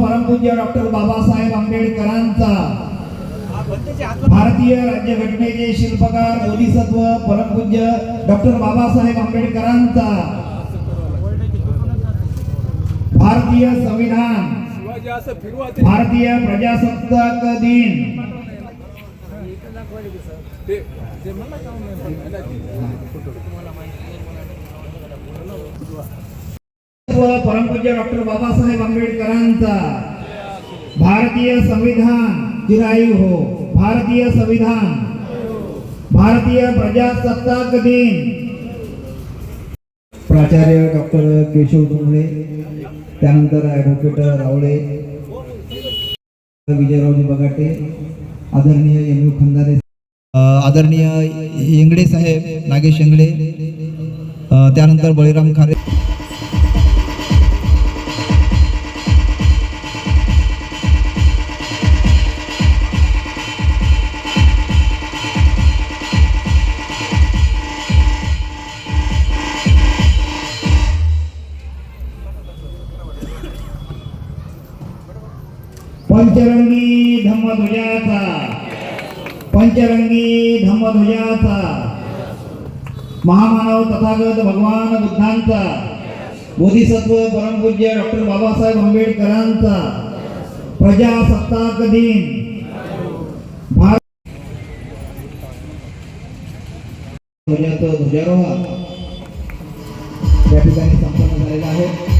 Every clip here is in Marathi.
परमपूज्य डॉक्टर बाबासाहेब आंबेडकरांचा भारतीय राज्यघटनेचे शिल्पकार बोधिसत्व परमपूज्य डॉक्टर बाबासाहेब आंबेडकरांचा भारतीय संविधान भारतीय प्रजासत्ताक दिन. ते- मला नाही परमपूज्य डॉक्टर बाबासाहेब आंबेडकरांचा भारतीय संविधान चिरायू हो. भारतीय संविधान. भारतीय प्रजासत्ताक दिन. प्राचार्य डॉक्टर केशव डोंगळे त्यानंतर ॲडव्होकेट रावळे विजयरावजी बगाटे आदरणीय एम यू खंदारे. आदरणीय इंगडे साहेब नागेश इंगडे त्यानंतर बळीराम खारे. पंचरंगी धम्मध्वजाचा पंचरंगी धम्मध्वजाचा महामानव तथागत भगवान बुद्धांचा बोधिसत्व परमपूज्य डॉक्टर बाबासाहेब आंबेडकरांचा प्रजासत्ताक दिन। भारत ध्वजाचं ध्वजारोहण. या ठिकाणी संपन्न झालेलं आहे.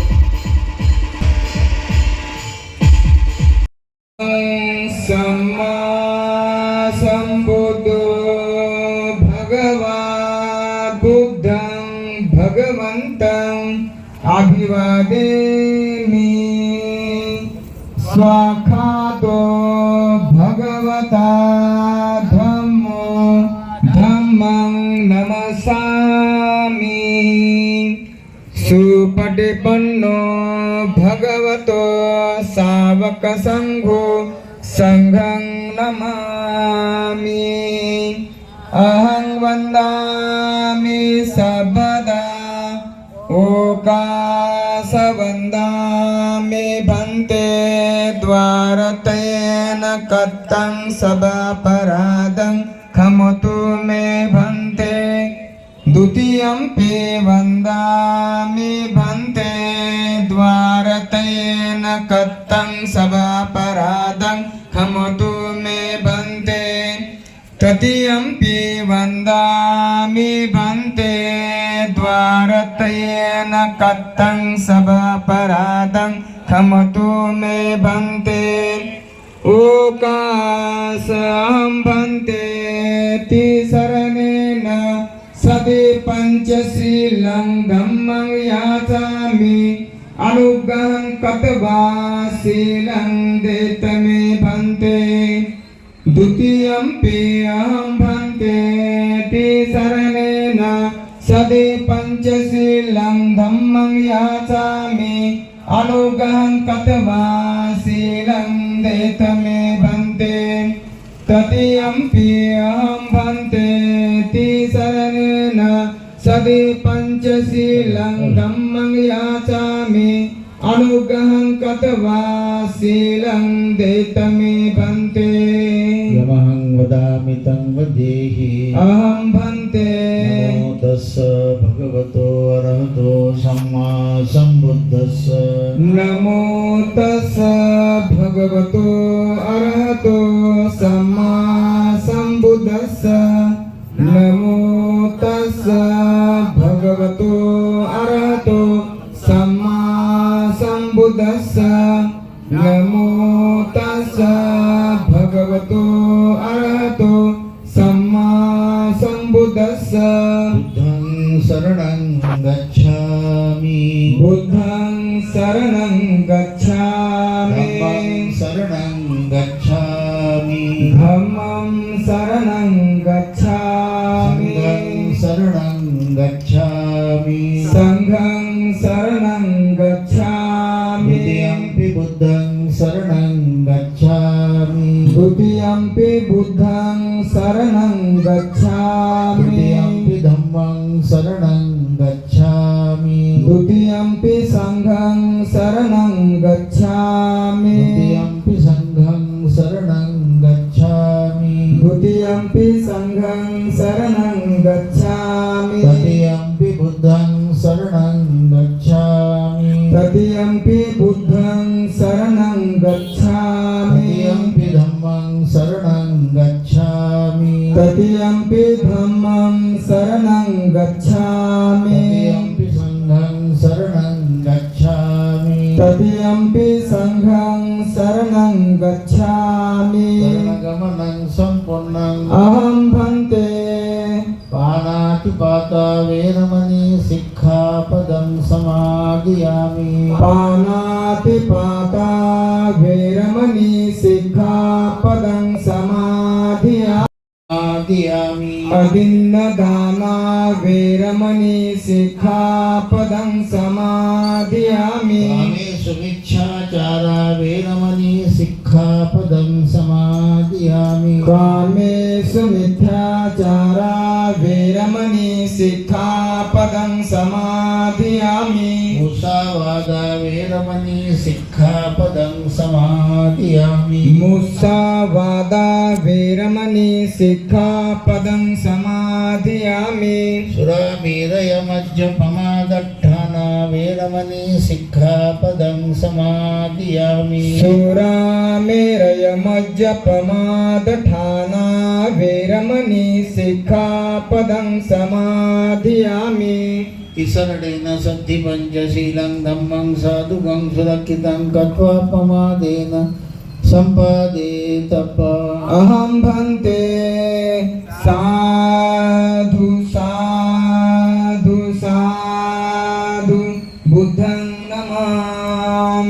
सुपटिपन्नो भगवतो सावकसङ्घो सङ्घं नमामि। अहं वन्दामि सर्वदा। ओकासवन्दामि भन्ते द्वारतेन कत्तं सभापराधं खमतु मे कत्तं सभापराधं खमतु मे भन्ते। तृतीयम्पि वन्दामि भन्ते। द्वारतयेन कत्तं सभापराधं खमतु मे भन्ते। ओकासहं भन्ते तिसरणेन सति पञ्चशीलं धम्मं याचामि। अनुग्रहं कत्वा शीलं देतमे भन्ते। द्वितीयम्पि अहं भन्ते। तिसरणेन सति पञ्चशीलं धम्मं याचामि। अनुग्रहं कत्वा शीलं देतमे भन्ते। तृतीयम्पि अहं भन्ते। तिसरणेन सति पञ्चशीलं धम्मं याचामि। अनुग्रहं कत्वा शीलं देतमे भन्ते। यमहं वदामि तं वदेहि। अहं भन्ते। नमो तस्स भगवतो अरहतो सम्मा सम्बुद्धस्स नमो तस्स भगवतो सम्बुद्धस्स बुद्धं शरणं गच्छामि। बुद्धं शरणं धम्मं शरणं गच्छामि। द्वितीयम्पि सङ्घं शरणं गच्छामि। गच्छामि। तृतीयम्पि सङ्घं शरणं गच्छामि। तृतीयम्पि सङ्घं शरणं गच्छामि। समाधियामि कामेषु मिच्छाचारा वेरमणि सिक्खापदं समादियामि कामेषु मिथ्याचारा वेरमणि सिक्खापदं समाधियामि. मुसावादा वेरमणि सिक्खापदं समादियामि मुसावादा वेरमणि सिक्खापदं समाधियामि. सुरामेरयमज्जपमादट्ठाना वेरमणि सिक्खापदं समादियामि सुरामेरयमज्जपमादठाना वेरमणि सिक्खापदं समाधियामि। तिसरडेन सद्धि पञ्चशीलं धम्मं साधुकं सुरक्षितं गत्वा प्रमादेन सम्पादे तप अहं भन्ते साधु साधु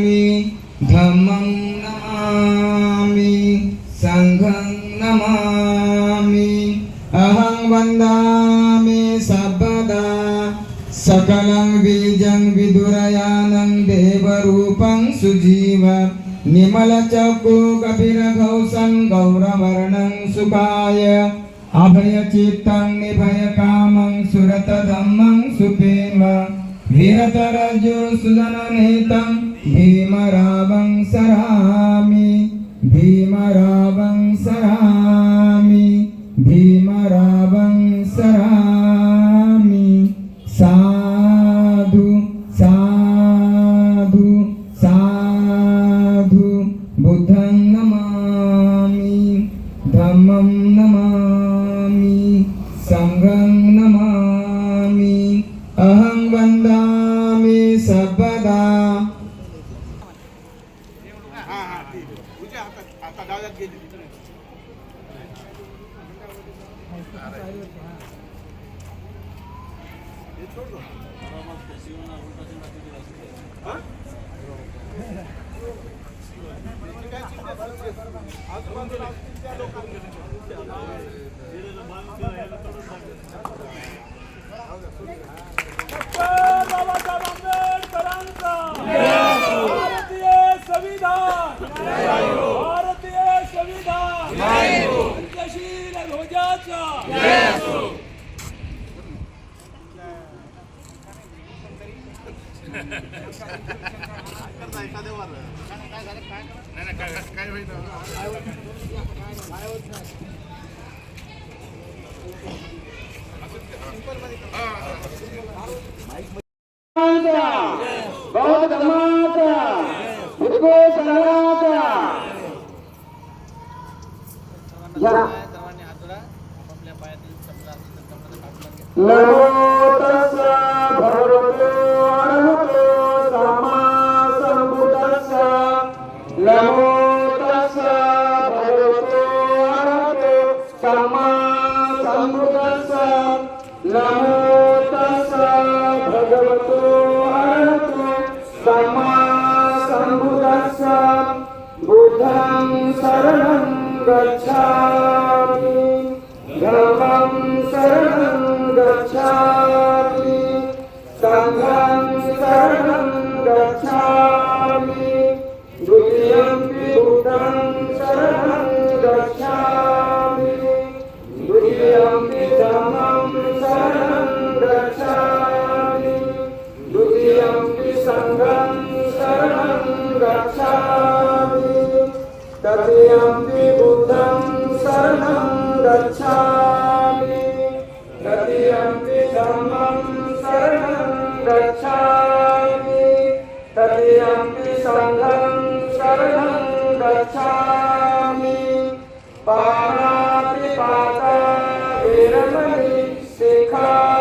नमामि धम्मं नमामि सङ्घं नमामि। अहं वन्दामि सर्वदा सकलं बीजं विदुरयानं देवरूपं सुजीव। निमलचकुकपिरघौसं गौरवर्णं सुखाय अभयचित्तं निभयकामं सुरतधम्मं सुपेम। विहतरजो सुदननेतं भीमरावं सरामि भीमरावं बाबासाहेब आंबेडकरांचा भारतीय संविधान भारतीय संविधान पंचशील ध्वजाचा बौद्ध धर्माचा हिंदू संघाचा या नमो द्वितीयम्पि बुद्धं शरणं गच्छामि द्वितीयम्पि धर्मं शरणं गच्छामि द्वितीयम्पि सङ्घं शरणं गच्छामि तदीयम्पि बुद्धं शरणं गच्छामि गच्छामि पाणातिपाता वीरमणि शिखा।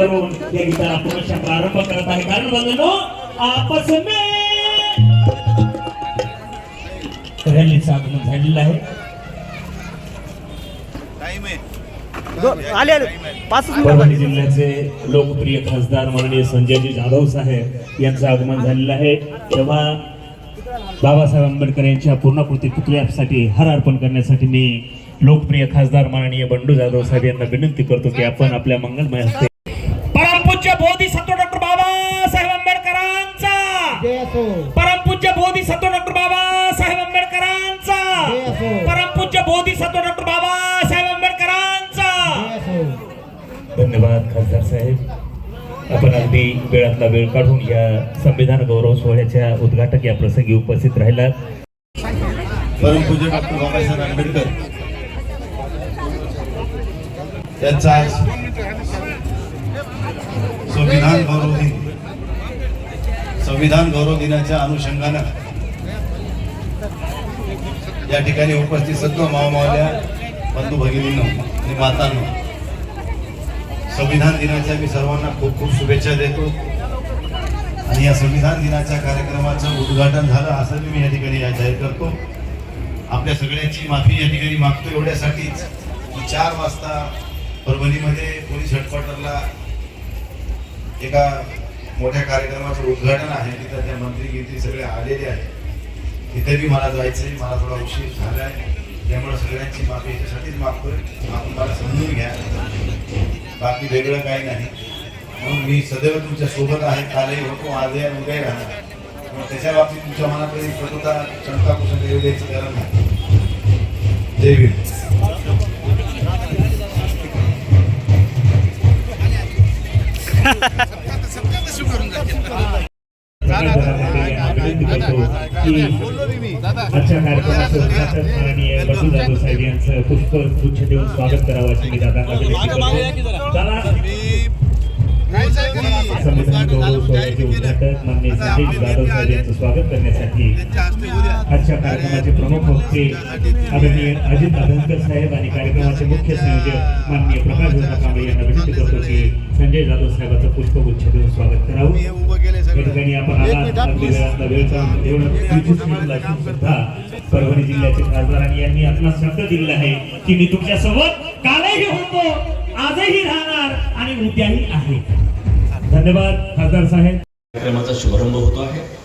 करून या गीताला पुनश्च प्रारंभ करत आहे. कारण बंधनो आपस में रॅलीचं आगमन झालेलं आहे. आले परभणी. जिल्ह्याचे लोकप्रिय खासदार माननीय संजयजी जाधव साहेब यांचं आगमन झालेलं आहे. तेव्हा बाबासाहेब आंबेडकर यांच्या पूर्णाकृती पुतळ्यासाठी हार अर्पण करण्यासाठी मी लोकप्रिय खासदार माननीय बंडू जाधव साहेब यांना विनंती करतो की आपण आपल्या मंगलमय हस्ते परमपूज्य बोधिसत्व डॉक्टर बाबासाहेब आंबेडकरांचा. परमपूज्य बोधिसत्व डॉक्टर बाबासाहेब आंबेडकरांचा. धन्यवाद खासदार साहेब. आपण अगदी वेळातला वेळ काढून या संविधान गौरव सोहळ्याच्या उद्घाटक या प्रसंगी उपस्थित राहिला परमपूज्य डॉक्टर बाबासाहेब आंबेडकर यांचा आज संविधान गौरव दिन. संविधान गौरव दिनाच्या अनुषंगानं या ठिकाणी उपस्थित सर्व मावमावल्या बंधू भगिनींनो आणि मातांनो संविधान दिनाच्या मी सर्वांना खूप खूप शुभेच्छा देतो. आणि या संविधान दिनाच्या कार्यक्रमाचं उद्घाटन झालं असं मी या ठिकाणी या जाहीर करतो. आपल्या सगळ्यांची माफी या ठिकाणी मागतो एवढ्यासाठीच की चार वाजता परभणीमध्ये पोलीस हेडक्वार्टरला एका मोठ्या कार्यक्रमाचं उद्घाटन आहे. तिथं त्या मंत्री गिंत्री सगळे आलेले आहेत. तिथे बी मला जायचं आहे मला थोडा उशीर झाला आहे त्यामुळे सगळ्यांची माफी याच्यासाठीच मागतोय. आपण मला समजून घ्या. बाकी वेगळं काही नाही. म्हणून मी सदैव तुमच्यासोबत आहे. कालही होतो. आजही आणि उद्याही राहणार. मग त्याच्या बाबतीत तुमच्या मनात काही कटुता शंका कुशल येऊ द्यायची गरज नाही. जय भीम. विनंती करतो की आजच्या कार्यक्रमाचं उद्घाटन माननीय बंडू जाधव साहेब यांचं पुष्पगुच्छ देऊन स्वागत करावं अशी मी दादांना विनंती करतो दादा संविधान गौरव सोहळ्याचे उद्घाटन माननीय संजय जाधव साहेब यांचं स्वागत करण्यासाठी आजच्या कार्यक्रमाचे प्रमुख आदरणीय अजित अधनकर साहेब आणि कार्यक्रमाचे मुख्य संयोजक माननीय प्रकाश दादा कांबळे यांना विनंती करतो की संजय जाधव साहेबांचं पुष्पगुच्छ देऊन स्वागत करावं. या ठिकाणी आपण आला अगदी वेळातला वेळ काढून एवढं पंचवीस मिनिट असून सुद्धा परभणी जिल्ह्याचे खासदार आणि यांनी आपला शब्द दिलेला आहे की मी तुमच्यासोबत कालही होतो आजही राहणार आणि उद्याही आहे. धन्यवाद खासदार साहेब. कार्यक्रमाचा शुभारंभ होतो आहे.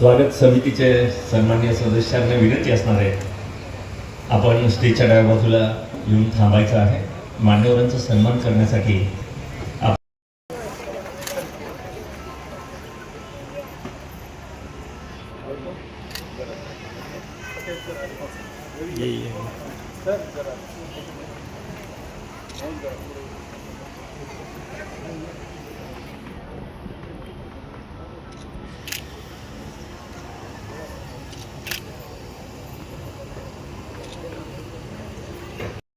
स्वागत समितीचे सन्मान्य सदस्यांना विनंती असणार आहे. आपण स्टेजच्या डाव्या बाजूला येऊन थांबायचं आहे. मान्यवरांचा सन्मान करण्यासाठी